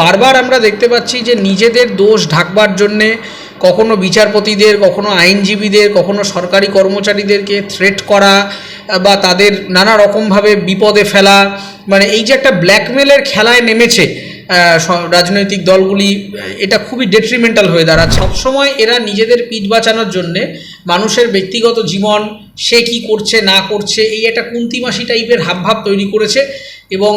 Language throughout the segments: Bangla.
বারবার আমরা দেখতে পাচ্ছি যে নিজেদের দোষ ঢাকবার জন্যে কখনো বিচারপতিদের, কখনো আইনজীবীদের, কখনো সরকারি কর্মচারীদেরকে থ্রেট করা বা তাদের নানা রকমভাবে বিপদে ফেলা। মানে এই যে একটা ব্ল্যাকমেলের খেলায় নেমেছে রাজনৈতিক দলগুলি, এটা খুবই ডেট্রিমেন্টাল হয়ে দাঁড়াচ্ছে। সবসময় এরা নিজেদের পিঠ বাঁচানোর জন্যে মানুষের ব্যক্তিগত জীবন, সে কি করছে, না করছে, এই একটা কুন্তিমাসি টাইপের হাবভাব তৈরি করেছে এবং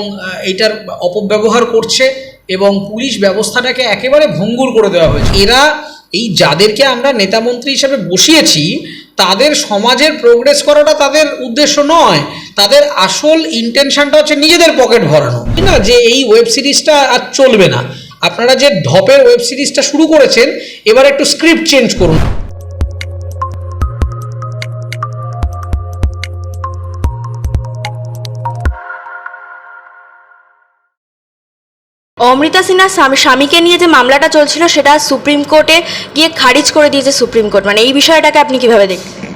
এইটার অপব্যবহার করছে। এবং পুলিশ ব্যবস্থাটাকে একেবারে ভঙ্গুর করে দেওয়া হয়েছে। এরা এই যাদেরকে আমরা নেতামন্ত্রী হিসাবে বসিয়েছি, তাদের সমাজের প্রোগ্রেস করাটা তাদের উদ্দেশ্য নয়। তাদের আসল ইন্টেনশনটা হচ্ছে নিজেদের পকেট ভরানো। না? যে এই ওয়েব সিরিজটা আর চলবে না। আপনারা যে ধপের ওয়েব সিরিজটা শুরু করেছেন, এবার একটু স্ক্রিপ্ট চেঞ্জ করুন। অমৃতা সিনহার স্বামী- স্বামীকে নিয়ে যে মামলাটা চলছিল, সেটা সুপ্রিম কোর্টে গিয়ে খারিজ করে দিয়েছে সুপ্রিম কোর্ট। মানে এই বিষয়টাকে আপনি কীভাবে দেখেন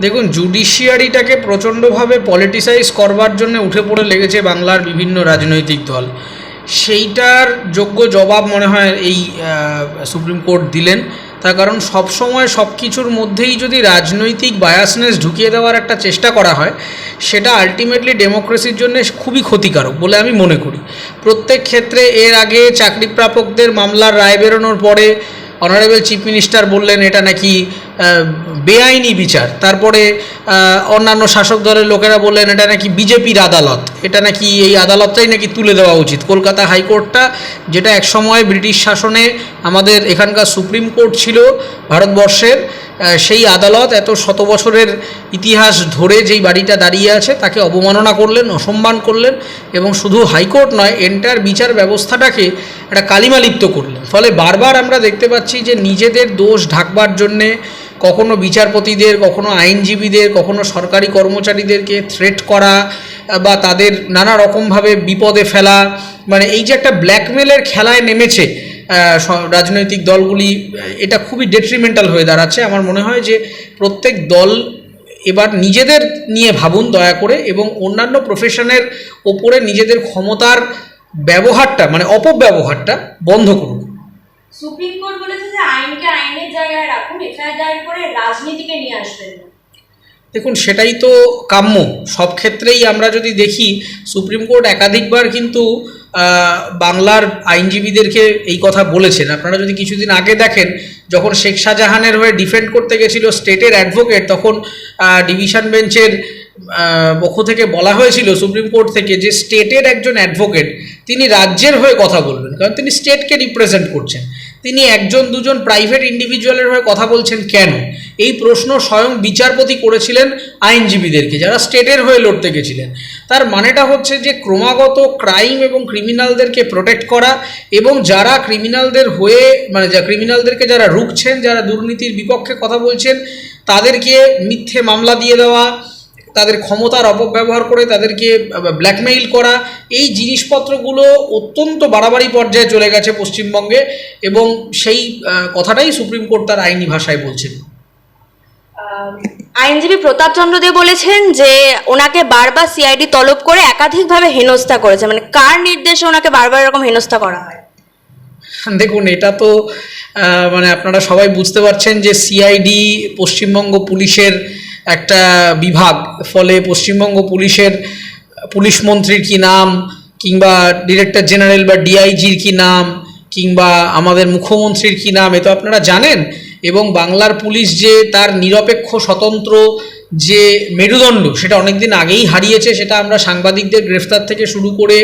দেখুন জুডিশিয়ারিটাকে প্রচণ্ডভাবে পলিটিসাইজ করবার জন্য উঠে পড়ে লেগেছে বাংলার বিভিন্ন রাজনৈতিক দল। সেইটার যোগ্য জবাব মনে হয় এই সুপ্রিম কোর্ট দিলেন। তার কারণ সবসময় সব কিছুর মধ্যেই যদি রাজনৈতিক বায়াসনেস ঢুকিয়ে দেওয়ার একটা চেষ্টা করা হয়, সেটা আলটিমেটলি ডেমোক্রেসির জন্য খুবই ক্ষতিকারক বলে আমি মনে করি। প্রত্যেক ক্ষেত্রে এর আগে চাকরি প্রাপকদের মামলার রায় বেরোনোর পরে অনারেবল চিফ মিনিস্টার বললেন, এটা নাকি বেআইনি বিচার। তারপরে অন্যান্য শাসক দলের লোকেরা বললেন, এটা নাকি বিজেপির আদালত। এটা নাকি এই আদালতটাই নাকি তুলে দেওয়া উচিত। কলকাতা হাইকোর্টটা যেটা একসময় ব্রিটিশ শাসনে আমাদের এখানকার সুপ্রিম কোর্ট ছিল ভারতবর্ষের সেই আদালত এত শত বছরের ইতিহাস ধরে যেই বাড়িটা দাঁড়িয়ে আছে, তাকে অবমাননা করলেন, অসম্মান করলেন এবং শুধু হাইকোর্ট নয়, এন্টার বিচার ব্যবস্থাটাকে একটা কালিমালিপ্ত করলেন। ফলে বারবার আমরা দেখতে পাচ্ছি যে নিজেদের দোষ ঢাকবার জন্যে কখনো বিচারপতিদের, কখনো আইনজীবীদের, কখনো সরকারি কর্মচারীদেরকে থ্রেট করা বা তাদের নানা রকমভাবে বিপদে ফেলা মানে এই যে একটা ব্ল্যাকমেলের খেলায় নেমেছে রাজনৈতিক দলগুলি এটা খুবই ডেট্রিমেন্টাল হয়ে দাঁড়াচ্ছে। আমার মনে হয় যে প্রত্যেক দল এবার নিজেদের নিয়ে ভাবুন দয়া করে এবং অন্যান্য প্রফেশনের ওপরে নিজেদের ক্ষমতার ব্যবহারটা মানে অপব্যবহারটা বন্ধ করুন। সুপ্রিম কোর্ট বলেছে যে আইনকে আইনের জায়গায় রাখুন এফআইআর দায়ের করে রাজনীতিকে নিয়ে আসবেন দেখুন সেটাই তো কাম্য। সব ক্ষেত্রেই আমরা যদি দেখি সুপ্রিম কোর্ট একাধিকবার কিন্তু বাংলার আইনজীবীদেরকে এই কথা বলেছেন। আপনারা যদি কিছুদিন আগে দেখেন, যখন শেখ শাহজাহানের হয়ে ডিফেন্ড করতে গেছিল স্টেটের অ্যাডভোকেট তখন ডিভিশন বেঞ্চের পক্ষ থেকে বলা হয়েছিল, সুপ্রিম কোর্ট থেকে যে স্টেটের একজন অ্যাডভোকেট তিনি রাজ্যের হয়ে কথা বলবেন। কারণ তিনি স্টেটকে রিপ্রেজেন্ট করছেন। তিনি একজন দুজন প্রাইভেট ইন্ডিভিজুয়ালের হয়ে কথা বলছেন কেন? এই প্রশ্ন স্বয়ং বিচারপতি করেছিলেন আইনজীবীদেরকে, যারা স্টেটের হয়ে লড়তে গেছিলেন। তার মানেটা হচ্ছে যে ক্রমাগত ক্রাইম এবং ক্রিমিনালদেরকে প্রোটেক্ট করা এবং যারা ক্রিমিনালদের হয়ে মানে যা ক্রিমিনালদেরকে যারা রুখছেন, যারা দুর্নীতির বিপক্ষে কথা বলছেন, তাদেরকে মিথ্যে মামলা দিয়ে দেওয়া তাদের ক্ষমতার অপব্যবহার করে তাদেরকে ব্ল্যাকমেইল করা এই জিনিসপত্রগুলো অত্যন্ত বাড়াবাড়ি পর্যায়ে চলে গেছে পশ্চিমবঙ্গে এবং সেই কথাটাই সুপ্রিম কোর্ট তার আইনি ভাষায় বলছেন। আইনজীবী প্রতাপ চন্দ্র দে বলেছেন যে ওনাকে বারবার সিআইডি তলব করে একাধিকভাবে হেনস্থা করেছে। মানে কার নির্দেশে ওনাকে বারবার এরকম হেনস্থা করা হয়? দেখুন এটা তো মানে আপনারা সবাই বুঝতে পারছেন যে সিআইডি পশ্চিমবঙ্গ পুলিশের একটা বিভাগ, ফলে পশ্চিমবঙ্গ পুলিশের, পুলিশ মন্ত্রীর কি নাম, কিংবা ডিরেক্টর জেনারেল বা ডিআইজির কি নাম, কিংবা আমাদের মুখ্যমন্ত্রীর কি নাম, এ তো আপনারা জানেন। এবং বাংলার পুলিশ যে তার নিরপেক্ষ, স্বতন্ত্র যে মেরুদণ্ড, সেটা অনেকদিন আগেই হারিয়েছে, সেটা আমরা সাংবাদিকদের গ্রেফতার থেকে শুরু করে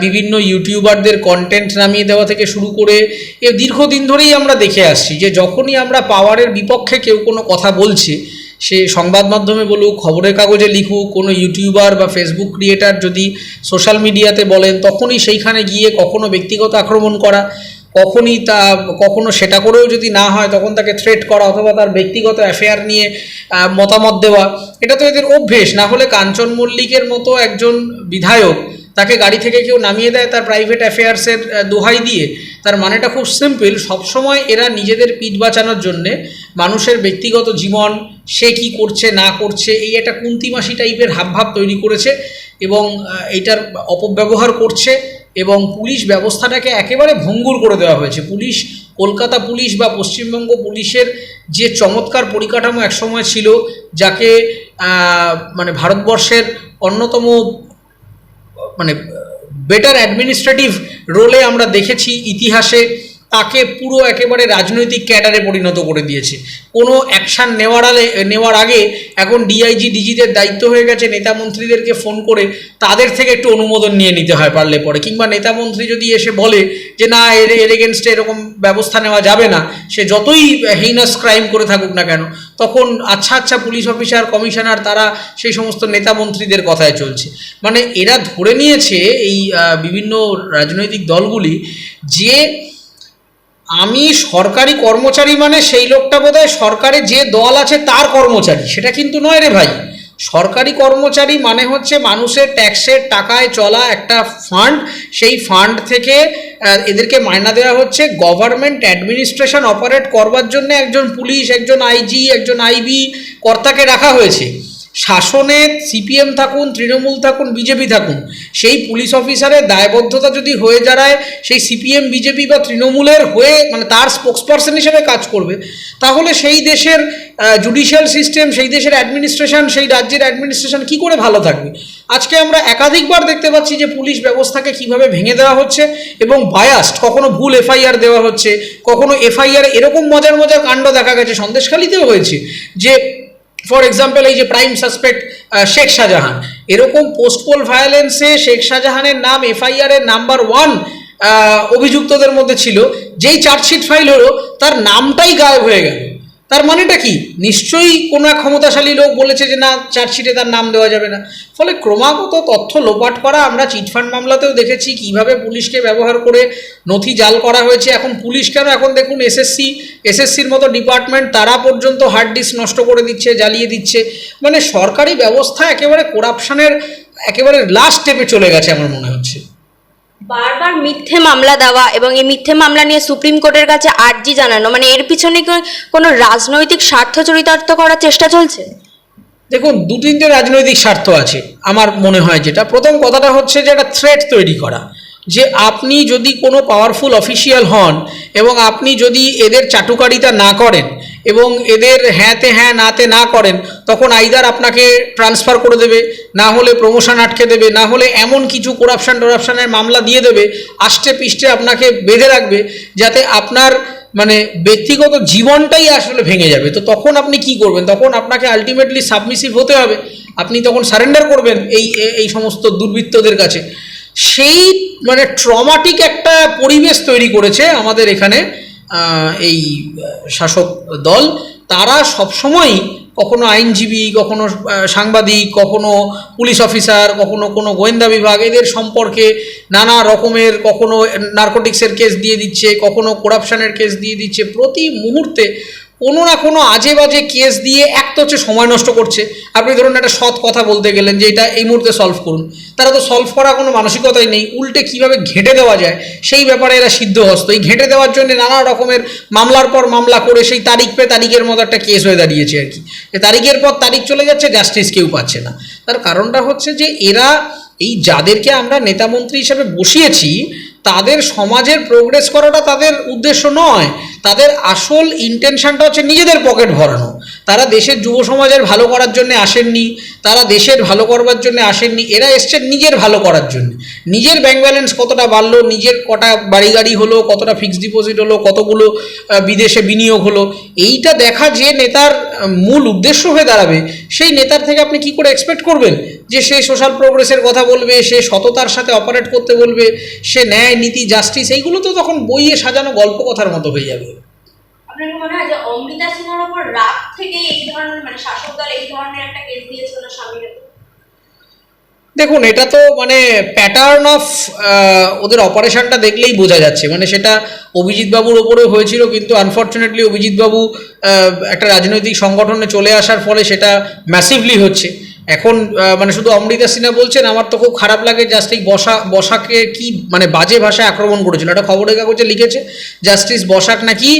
বিভিন্ন ইউটিউবারদের কন্টেন্ট নামিয়ে দেওয়া থেকে শুরু করে, এ দীর্ঘদিন ধরেই আমরা দেখে আসছি যে যখনই আমরা পাওয়ারের বিপক্ষে কেউ কোনো কথা বলছে সে সংবাদ মাধ্যমে বলুক, খবরের কাগজে লিখুক, কোনো ইউটিউবার বা ফেসবুক ক্রিয়েটার যদি সোশ্যাল মিডিয়াতে বলেন, তখনই সেইখানে গিয়ে কখনো ব্যক্তিগত আক্রমণ করা, কখনই তা, কখনো সেটা করেও যদি না হয়, তখন তাকে থ্রেট করা অথবা তার ব্যক্তিগত অ্যাফেয়ার নিয়ে মতামত দেওয়া, এটা তো এদের অভ্যেস। না হলে কাঞ্চন মল্লিকের মতো একজন বিধায়ক তাকে গাড়ি থেকে কেউ নামিয়ে দেয় তার প্রাইভেট অ্যাফেয়ার্সের দোহাই দিয়ে, তার মানেটা খুব সিম্পল সবসময় এরা নিজেদের পিঠ বাঁচানোর জন্যে মানুষের ব্যক্তিগত জীবন সে কি করছে, না করছে, এই একটা কুন্তিমাসি টাইপের হাবভাব তৈরি করেছে এবং এইটার অপব্যবহার করছে এবং পুলিশ ব্যবস্থাটাকে একেবারে ভঙ্গুর করে দেওয়া হয়েছে। পুলিশ, কলকাতা পুলিশ বা পশ্চিমবঙ্গ পুলিশের যে চমৎকার পরিকাঠামো একসময় ছিল, যাকে মানে ভারতবর্ষের অন্যতম মানে বেটার অ্যাডমিনিস্ট্রেটিভ রোলে আমরা দেখেছি ইতিহাসে তাকে পুরো একেবারে রাজনৈতিক ক্যাডারে পরিণত করে দিয়েছে। কোনো অ্যাকশান নেওয়ার আলে, নেওয়ার আগে এখন ডিআইজি ডিজিদের দায়িত্ব হয়ে গেছে, নেতা মন্ত্রীদেরকে ফোন করে তাদের থেকে একটু অনুমোদন নিয়ে নিতে হয় পারলে পরে। কিংবা নেতা মন্ত্রী যদি এসে বলে যে, না, এর এর এগেনস্টে এরকম ব্যবস্থা নেওয়া যাবে না, সে যতই হেইনাস ক্রাইম করে থাকুক না কেন, তখন আচ্ছা আচ্ছা পুলিশ অফিসার কমিশনার তারা সেই সমস্ত নেতা মন্ত্রীদের কথায় চলছে। মানে এরা ধরে নিয়েছে এই বিভিন্ন রাজনৈতিক দলগুলি যে আমি সরকারি কর্মচারী মানে সেই লোকটা বোধহয় সরকারে যে দল আছে তার কর্মচারী। সেটা কিন্তু নয় রে ভাই। সরকারি কর্মচারী মানে হচ্ছে মানুষের ট্যাক্সের টাকায় চলা একটা ফান্ড। সেই ফান্ড থেকে এদেরকে মায়না দেওয়া হচ্ছে। গভর্নমেন্ট অ্যাডমিনিস্ট্রেশন অপারেট করবার জন্য একজন পুলিশ, একজন আইজি, একজন আইবি কর্তাকে রাখা হয়েছে। শাসনে সিপিএম থাকুন, তৃণমূল থাকুন, বিজেপি থাকুন, সেই পুলিশ অফিসারের দায়বদ্ধতা যদি হয়ে দাঁড়ায়, সেই সিপিএম, বিজেপি বা তৃণমূলের হয়ে মানে তার স্পোক্সপারসন হিসেবে কাজ করবে, তাহলে সেই দেশের জুডিশিয়াল সিস্টেম সেই দেশের অ্যাডমিনিস্ট্রেশন সেই রাজ্যের অ্যাডমিনিস্ট্রেশন কি করে ভালো থাকবে? আজকে আমরা একাধিকবার দেখতে পাচ্ছি যে পুলিশ ব্যবস্থাকে কীভাবে ভেঙে দেওয়া হচ্ছে এবং বায়াস্ট কখনো ভুল এফআইআর দেওয়া হচ্ছে, কখনো এফআইআর এরকম মজার মজার কাণ্ড দেখা গেছে, সন্দেশখালিতেও হয়েছে, যে ফর এক্সাম্পল এই যে প্রাইম সাসপেক্ট শেখ শাহজাহান এরকম পোস্টপোল ভায়োলেন্সে শেখ শাহজাহানের নাম এফআইআর এর নাম্বার ওয়ান অভিযুক্তদের মধ্যে ছিল। যেই চার্জশিট ফাইল হলো, তার নামটাই গায়েব হয়ে গেল। তার মানেটা কি? নিশ্চয়ই কোনো এক ক্ষমতাশালী লোক বলেছে যে না, চার্জশিটে তার নাম দেওয়া যাবে না। ফলে ক্রমাগত তথ্য লোপাট করা আমরা চিটফান্ড মামলাতেও দেখেছি, কীভাবে পুলিশকে ব্যবহার করে নথি জাল করা হয়েছে। এখন পুলিশ কেন এখন দেখুন এসএসসি এসএসসির মতো ডিপার্টমেন্ট তারা পর্যন্ত হার্ড ডিস্ক নষ্ট করে দিচ্ছে, জ্বালিয়ে দিচ্ছে। মানে সরকারি ব্যবস্থা একেবারে করাপশানের একেবারে লাস্ট স্টেপে চলে গেছে আমার মনে হচ্ছে। বারবার মিথ্যে মামলা দেওয়া এবং এই মিথ্যে মামলা নিয়ে সুপ্রিম কোর্টের কাছে আর্জি জানানো মানে এর পিছনে কোনো রাজনৈতিক স্বার্থ চরিতার্থ করার চেষ্টা চলছে? দেখুন দু তিনটে রাজনৈতিক স্বার্থ আছে, আমার মনে হয় যেটা। প্রথম কথাটা হচ্ছে যে একটা থ্রেট তৈরি করা, যে আপনি যদি কোনো পাওয়ারফুল অফিসিয়াল হন এবং আপনি যদি এদের চাটুকারিতা না করেন এবং এদের হ্যাঁতে হ্যাঁ নাতে না করেন, তখন আইদার আপনাকে ট্রান্সফার করে দেবে, না হলে প্রমোশন আটকে দেবে, না হলে এমন কিছু করাপশন টরাপশনের মামলা দিয়ে দেবে, আষ্টে পিষ্টে আপনাকে বেঁধে রাখবে, যাতে আপনার মানে ব্যক্তিগত জীবনটাই আসলে ভেঙে যাবে। তো তখন আপনি কি করবেন? তখন আপনাকে আলটিমেটলি সাবমিসিভ হতে হবে। আপনি তখন সারেন্ডার করবেন এই এই সমস্ত দুর্বৃত্তদের কাছে। সেই মানে ট্রমাটিক একটা পরিবেশ তৈরি করেছে আমাদের এখানে এই শাসক দল, তারা সবসময়ই কখনো আইনজীবী, কখনো সাংবাদিক, কখনো পুলিশ অফিসার, কখনো কোনো গোয়েন্দা বিভাগ, এদের সম্পর্কে নানা রকমের কখনো নার্কোটিক্সের কেস দিয়ে দিচ্ছে, কখনো করাপশানের কেস দিয়ে দিচ্ছে। প্রতি মুহূর্তে কোনো না কোনো আজে বাজে কেস দিয়ে এক তো হচ্ছে সময় নষ্ট করছে। আপনি ধরুন একটা সৎ কথা বলতে গেলেন যে এটা এই মুহূর্তে সলভ করুন। তারা তো সলভ করা কোনো মানসিকতাই নেই, উল্টে কীভাবে ঘেঁটে দেওয়া যায়, সেই ব্যাপারে এরা সিদ্ধহস্ত এই ঘেঁটে দেওয়ার জন্য নানা রকমের মামলার পর মামলা করে সেই তারিখ পে তারিখের মতো একটা কেস হয়ে দাঁড়িয়েছে আর কি। তারিখের পর তারিখ চলে যাচ্ছে জাস্টিস কেউ পাচ্ছে না। তার কারণটা হচ্ছে যে এরা এই যাদেরকে আমরা নেতামন্ত্রী হিসেবে বসিয়েছি, তাদের সমাজের প্রোগ্রেস করাটা তাদের উদ্দেশ্য নয়। তাদের আসল ইন্টেনশনটা হচ্ছে নিজেদের পকেট ভরানো। তারা দেশের যুব সমাজের ভালো করার জন্য আসেননি, তারা দেশের ভালো করবার জন্য আসেননি, এরা এসছেন নিজের ভালো করার জন্য। নিজের ব্যাংক ব্যালেন্স কতটা বাড়লো, নিজের কটা বাড়ি গাড়ি হলো, কতটা ফিক্সড ডিপোজিট হলো, কতগুলো বিদেশে বিনিয়োগ হলো, এইটা দেখা যে নেতার মূল উদ্দেশ্য হয়ে দাঁড়াবে, সেই নেতার থেকে আপনি কি করে এক্সপেক্ট করবেন? যে সে সোশ্যাল প্রোগ্রেসের কথা বলবে, সে সততার সাথে অপারেট করতে বলবে, সে ন্যায়, নীতি জাস্টিস এইগুলো তো তখন বইয়ে সাজানো গল্প কথার মতো হয়ে যাবে। আপনার মনে হয় যে অমৃতা সিনহার ওপর রাগ থেকে এই ধরনের মানে শাসক দল এই ধরনের একটা কেস দিয়েছিল স্বামীর দেখুন, এটা তো মানে প্যাটার্ন অফ ওদের অপারেশনটা দেখলেই বোঝা যাচ্ছে। মানে সেটা অভিজিৎ বাবুর ওপরেও হয়েছিল, কিন্তু আনফর্চুনেটলি অভিজিৎ বাবু একটা রাজনৈতিক সংগঠনে চলে আসার ফলে সেটা ম্যাসিভলি হচ্ছে। এখন মানে শুধু অমৃতা সিনহা বলছেন, আমার তো খুব খারাপ লাগে জাস্ট এই বসা, বসাকে কি মানে বাজে ভাষায় আক্রমণ করেছিল। একটা খবরের কাগজে লিখেছে, জাস্টিস বসাক নাকি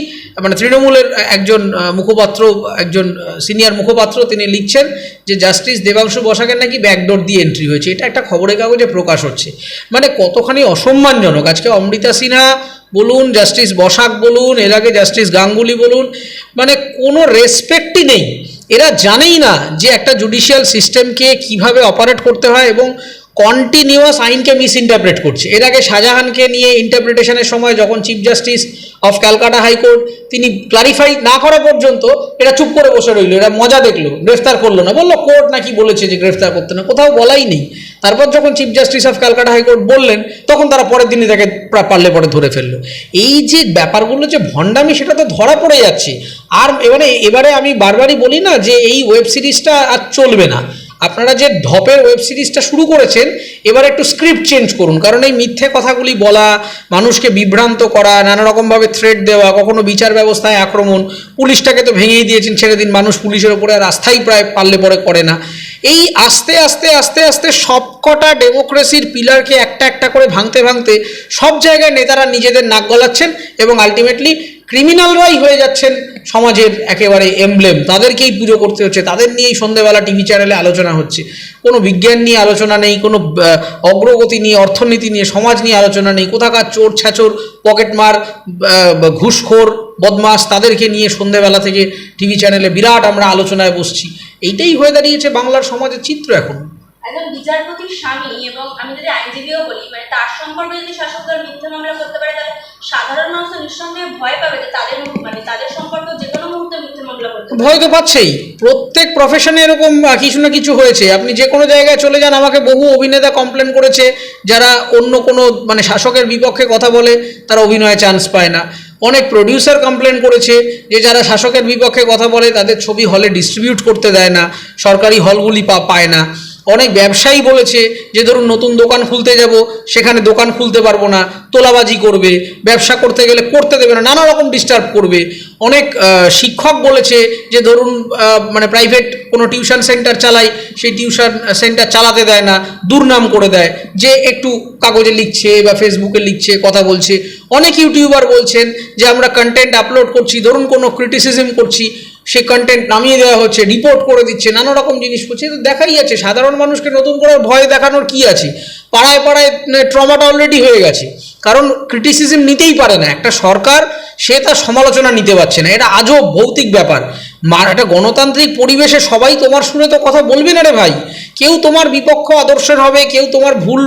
মানে তৃণমূলের একজন মুখপাত্র, একজন সিনিয়র মুখপাত্র তিনি লিখছেন যে জাস্টিস দেবাংশু বসাকের নাকি ব্যাকডোর দিয়ে এন্ট্রি হয়েছে। এটা একটা খবরের কাগজে প্রকাশ হচ্ছে। মানে কতখানি অসম্মানজনক। আজকে অমৃতা সিনহা বলুন, জাস্টিস বসাক বলুন, এর আগে জাস্টিস গাঙ্গুলি বলুন মানে কোনো রেসপেক্টই নেই। এরা জানেই না যে একটা জুডিশিয়াল সিস্টেমকে কীভাবে অপারেট করতে হয় এবং কন্টিনিউয়াস আইনকে মিস ইন্টারপ্রেট করছে। এর আগে শাহজাহানকে নিয়ে ইন্টারপ্রিটেশনের সময় যখন chief justice of Calcutta high court তিনি ক্লারিফাই না করা পর্যন্ত এটা চুপ করে বসে রইল, এরা মজা দেখল, গ্রেফতার করল না। বলল, কোর্ট নাকি বলেছে যে গ্রেফতার করতে না? কোথাও বলাই নেই। তারপর যখন chief justice of Calcutta high court বললেন, তখন তারা পরের দিনই তাকে প্রা- পারলে পরে ধরে ফেলল। এই যে ব্যাপারগুলো যে ভণ্ডামি, সেটা তো ধরা পড়ে যাচ্ছে। আর এবারে এবারে আমি বারবারই বলি না যে এই ওয়েব সিরিজটা আর চলবে না। আপনারা যে ধপের ওয়েব সিরিজটা শুরু করেছেন, এবার একটু স্ক্রিপ্ট চেঞ্জ করুন। কারণ এই মিথ্যে কথাগুলি বলা, মানুষকে বিভ্রান্ত করা, নানা রকমভাবে থ্রেট দেওয়া, কখনো বিচার ব্যবস্থায় আক্রমণ, পুলিশটাকে তো ভেঙেই দিয়েছেন ছেড়ে দিন, মানুষ পুলিশের ওপরে আর আস্থাই প্রায় পারলে পরে করে না। এই আস্তে আস্তে আস্তে আস্তে সবকটা ডেমোক্রেসির পিলারকে একটা একটা করে ভাঙতে ভাঙতে সব জায়গায় নেতারা নিজেদের নাক গলাচ্ছেন এবং আলটিমেটলি ক্রিমিনালরাই হয়ে যাচ্ছেন সমাজের একেবারে এমব্লেম তাদেরকেই পুজো করতে হচ্ছে, তাদের নিয়েই সন্ধেবেলা টিভি চ্যানেলে আলোচনা হচ্ছে। কোনো বিজ্ঞান নিয়ে আলোচনা নেই, কোনো অগ্রগতি নিয়ে, অর্থনীতি নিয়ে, সমাজ নিয়ে আলোচনা নেই। কোথাকার চোর ছ্যাচোর পকেটমার ঘুষখোর বদমাস তাদেরকে নিয়ে সন্ধেবেলা থেকে টিভি চ্যানেলে বিরাট আমরা আলোচনায় বসছি। এইটাই হয়ে দাঁড়িয়েছে বাংলার সমাজের চিত্র এখন। একজন বিচারপতির স্বামী এবং আমি যদি আইনজীবীও বলি মানে তার সম্পর্কে যদি শাসক দল মিথ্যা মামলা করতে পারে, তাহলে সাধারণ মানুষ নিঃসন্দেহে ভয় পাবে যে তাদের মানে তাদের সম্পর্কে যে কোনো মুহূর্তে মিথ্যা মামলা করতে ভয় তো পাচ্ছেই। প্রত্যেক প্রফেশনে এরকম কিছু না কিছু হয়েছে। আপনি যে কোনো জায়গায় চলে যান, আমাকে বহু অভিনেতা কমপ্লেন করেছে, যারা অন্য কোনো মানে শাসকের বিপক্ষে কথা বলে, তারা অভিনয়ে চান্স পায় না। অনেক প্রডিউসার কমপ্লেন করেছে যে যারা শাসকের বিপক্ষে কথা বলে, তাদের ছবি হলে ডিস্ট্রিবিউট করতে দেয় না, সরকারি হলগুলি পায় না। অনেক ব্যবসায়ী বলেছে যে ধরুন নতুন দোকান খুলতে যাব, সেখানে দোকান খুলতে পারব না, তোলাবাজি করবে, ব্যবসা করতে গেলে করতে দেবে না, নানা রকম ডিস্টার্ব করবে। অনেক শিক্ষক বলেছে যে ধরুন মানে প্রাইভেট কোনো টিউশন সেন্টার চালাই সেই টিউশন সেন্টার চালাতে দেয় না, দুর্নাম করে দেয়, যে একটু কাগজে লিখছে বা ফেসবুকে লিখছে, কথা বলছে। অনেক ইউটিউবার বলছেন যে আমরা কন্টেন্ট আপলোড করছি, ধরুন কোনো ক্রিটিসিজম করছি সে কন্টেন্ট নামিয়ে দেওয়া হচ্ছে রিপোর্ট করে দিচ্ছে নানা রকম জিনিস করছে তো দেখাই আছে। সাধারণ মানুষকে নতুন করে ভয় দেখানোর কি আছে? পাড়ায় পাড়ায় ট্রমাটা অলরেডি হয়ে গেছে। কারণ ক্রিটিসিজম নিতেই পারে না। একটা সরকার, সে তার সমালোচনা নিতে পারছে না। এটা আজও ভৌতিক ব্যাপার। মার একটা গণতান্ত্রিক পরিবেশে সবাই তোমার শুনে তো কথা বলবে না রে ভাই। কেউ তোমার বিপক্ষ আদর্শের হবে, কেউ তোমার ভুল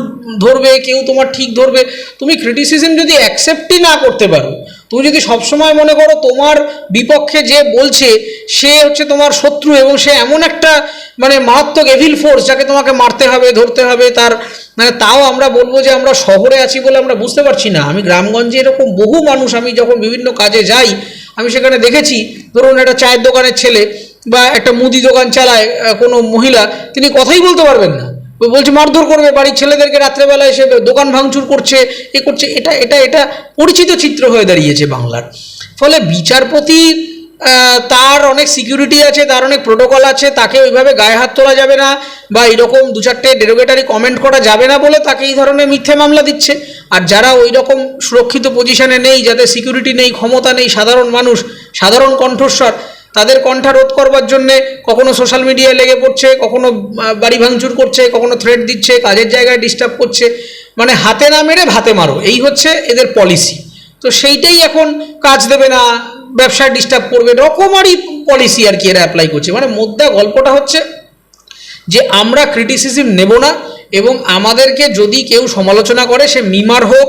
ধরবে, কেউ তোমার ঠিক ধরবে। তুমি ক্রিটিসিজম যদি অ্যাকসেপ্টই না করতে পারো, তুমি যদি সবসময় মনে করো তোমার বিপক্ষে যে বলছে, সে হচ্ছে তোমার শত্রু এবং সে এমন একটা মানে মারাত্মক এভিল ফোর্স যাকে তোমাকে মারতে হবে, ধরতে হবে, তার মানে তাও আমরা বলব যে আমরা শহরে আছি বলে আমরা বুঝতে পারছি না। আমি গ্রামগঞ্জে এরকম বহু মানুষ, আমি যখন বিভিন্ন কাজে যাই আমি সেখানে দেখেছি, ধরুন একটা চায়ের দোকানের ছেলে বা একটা মুদি দোকান চালায় কোনো মহিলা, তিনি কথাই বলতে পারবেন না। বলছে, মারধর করবে, বাড়ির ছেলেদেরকে রাত্রেবেলা এসে দোকান ভাঙচুর করছে, এ করছে। এটা এটা এটা পরিচিত চিত্র হয়ে দাঁড়িয়েছে বাংলার। ফলে বিচারপতির তার অনেক সিকিউরিটি আছে, তার অনেক প্রোটোকল আছে, তাকে ওইভাবে গায়ে হাত তোলা যাবে না বা এরকম দু চারটে ডেরোগেটারি কমেন্ট করা যাবে না বলে তাকে এই ধরনের মিথ্যে মামলা দিচ্ছে। আর যারা ওই রকম সুরক্ষিত পজিশনে নেই, যাদের সিকিউরিটি নেই, ক্ষমতা নেই, সাধারণ মানুষ, সাধারণ কণ্ঠস্বর, তাদের কণ্ঠা রোধ করবার জন্যে কখনো সোশ্যাল মিডিয়ায় লেগে পড়ছে, কখনো বাড়ি ভাঙচুর করছে, কখনো থ্রেট দিচ্ছে, কাজের জায়গায় ডিস্টার্ব করছে। মানে হাতে না মেরে ভাতে মারো, এই হচ্ছে এদের পলিসি তো সেইটাই এখন কাজ দেবে না ব্যবসায় ডিস্টার্ব করবে রকমারই পলিসি আর কি এরা অ্যাপ্লাই করছে। মানে মোদ্দা গল্পটা হচ্ছে যে, আমরা ক্রিটিসিজম নেব না এবং আমাদেরকে যদি কেউ সমালোচনা করে, সে মিমার হোক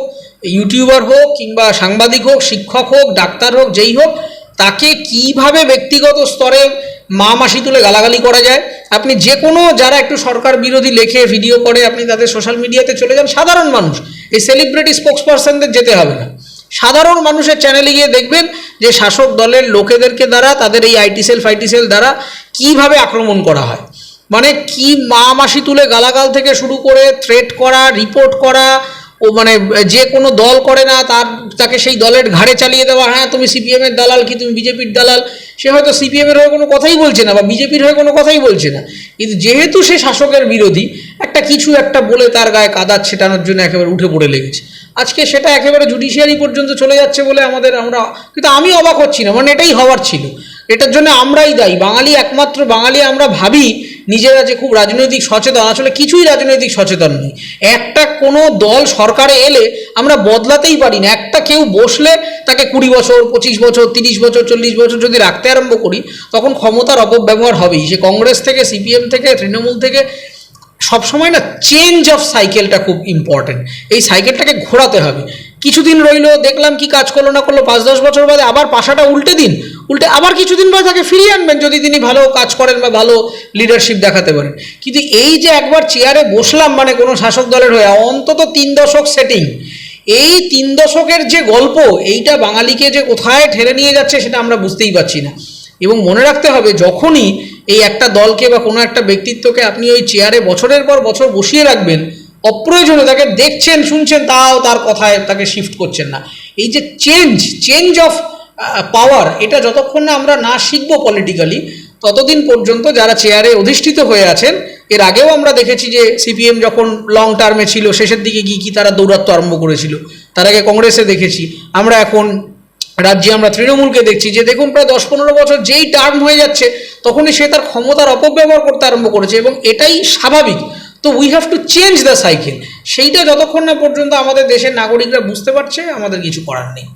ইউটিউবার হোক কিংবা সাংবাদিক হোক, শিক্ষক হোক, ডাক্তার হোক, যেই হোক, তাকে কীভাবে ব্যক্তিগত স্তরে মা মাসি তুলে গালাগালি করা যায়? আপনি যে কোনো যারা একটু সরকার বিরোধী লেখে ভিডিও করে, আপনি তাদের সোশ্যাল মিডিয়াতে চলে যান, সাধারণ মানুষ, এই সেলিব্রিটি স্পোক্স পার্সনদের যেতে হবে না। সাধারণ মানুষের চ্যানেলে গিয়ে দেখবেন যে শাসক দলের লোকেদেরকে দ্বারা, তাদের এই আইটি সেল ফাইটি সেল দ্বারা কীভাবে আক্রমণ করা হয়। মানে কি মা মাসি তুলে গালাগাল থেকে শুরু করে থ্রেট করা রিপোর্ট করা, ও মানে যে কোনো দল করে না, তার, তাকে সেই দলের ঘাড়ে চালিয়ে দেওয়া হ্যাঁ তুমি সিপিএমের দালাল কি, তুমি বিজেপির দালাল। সে হয়তো সিপিএমের হয়ে কোনো কথাই বলছে না বা বিজেপির হয়ে কোনো কথাই বলছে না। কিন্তু যেহেতু সে শাসকের বিরোধী, একটা কিছু একটা বলে তার গায়ে কাদার ছেটানোর জন্য একেবারে উঠে পড়ে লেগেছে। আজকে সেটা একেবারে জুডিশিয়ারি পর্যন্ত চলে যাচ্ছে বলে আমাদের আমরা কিন্তু আমি অবাক হচ্ছি না মানে এটাই হওয়ার ছিল। এটার জন্য আমরাই দায়ী। বাঙালি একমাত্র বাঙালি আমরা ভাবি, নিজেরা যে খুব রাজনৈতিক সচেতন। আসলে কিছুই রাজনৈতিক সচেতন নেই। একটা কোনো দল সরকারে এলে আমরা বদলাতেই পারি না। একটা কেউ বসলে তাকে কুড়ি বছর, পঁচিশ বছর, তিরিশ বছর, চল্লিশ বছর যদি রাখতে আরম্ভ করি, তখন ক্ষমতার অপব্যবহার হবেই। সে কংগ্রেস থেকে, সিপিএম থেকে, তৃণমূল থেকে সবসময় না চেঞ্জ অফ সাইকেলটা খুব ইম্পর্টেন্ট এই সাইকেলটাকে ঘোরাতে হবে। কিছুদিন রইল, দেখলাম কি কাজ করল না করল, পাঁচ দশ বছর বাদে আবার পাশাটা উল্টে দিন। উল্টে আবার কিছুদিন পরে তাকে ফিরিয়ে আনবেন, যদি তিনি ভালো কাজ করেন বা ভালো লিডারশিপ দেখাতে পারেন। কিন্তু এই যে একবার চেয়ারে বসলাম মানে কোনো শাসক দলের হয়ে, অন্তত তিন দশক সেটিং এই তিন দশকের যে গল্প, এইটা বাঙালিকে যে কোথায় ঠেলে নিয়ে যাচ্ছে, সেটা আমরা বুঝতেই পারছি না। এবং মনে রাখতে হবে, যখনই এই একটা দলকে বা কোনো একটা ব্যক্তিত্বকে আপনি ওই চেয়ারে বছরের পর বছর বসিয়ে রাখবেন অপ্রয়োজনে তাকে দেখছেন, শুনছেন, তাও তার কথায় তাকে শিফট করছেন না। এই যে চেঞ্জ চেঞ্জ অফ পাওয়ার এটা যতক্ষণ না আমরা না শিখব পলিটিক্যালি ততদিন পর্যন্ত যারা চেয়ারে অধিষ্ঠিত হয়ে আছেন, এর আগেও আমরা দেখেছি যে সিপিএম যখন লং টার্মে ছিল, শেষের দিকে গিয়ে কি তারা দৌরাত্ম আরম্ভ করেছিল, তার আগে কংগ্রেসে দেখেছি। আমরা এখন রাজ্যে আমরা তৃণমূলকে দেখছি যে দেখুন প্রায় দশ পনেরো বছর যেই টার্ম হয়ে যাচ্ছে, তখনই সে তার ক্ষমতার অপব্যবহার করতে আরম্ভ করেছে এবং এটাই স্বাভাবিক। তো we have to change the cycle সেইটা যতক্ষণ না পর্যন্ত আমাদের দেশের নাগরিকরা বুঝতে পারছে, আমাদের কিছু করার নেই।